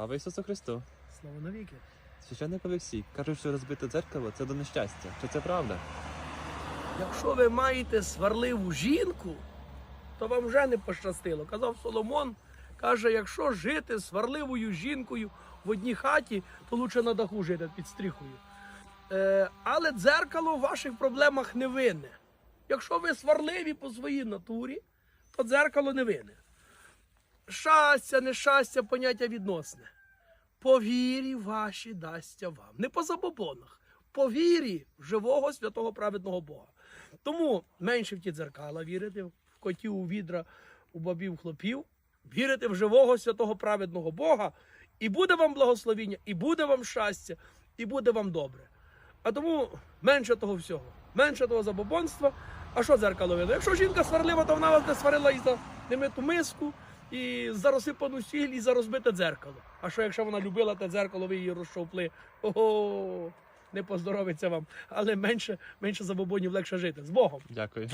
Слава Ісусу Христу! Слава навіки. Священник Олексій, кажуть, що розбите дзеркало це до нещастя. Чи це правда? Якщо ви маєте сварливу жінку, то вам вже не пощастило. Казав Соломон, каже, якщо жити з сварливою жінкою в одній хаті, то лучше на даху жити під стріхою. Е, але дзеркало в ваших проблемах не винне. Якщо ви сварливі по своїй натурі, то дзеркало не винне. Щастя, нещастя, поняття відносне. По вірі ваші дасться вам. Не по забобонах. По вірі живого святого праведного Бога. Тому менше в ті дзеркала вірити, в котів, у відра, у бабів, хлопів, вірити в живого святого праведного Бога, і буде вам благословіння, і буде вам щастя, і буде вам добре. А тому менше того всього, менше того забобонства. А що дзеркало видно? Якщо жінка сварлива, то вона вас не сварила і за немиту миску, і за розсипану сіль, і за розбите дзеркало. А що якщо вона любила те дзеркало, ви її розшовпли? Ого, не поздоровиться вам. Але менше, менше забобонів легше жити. З Богом. Дякую.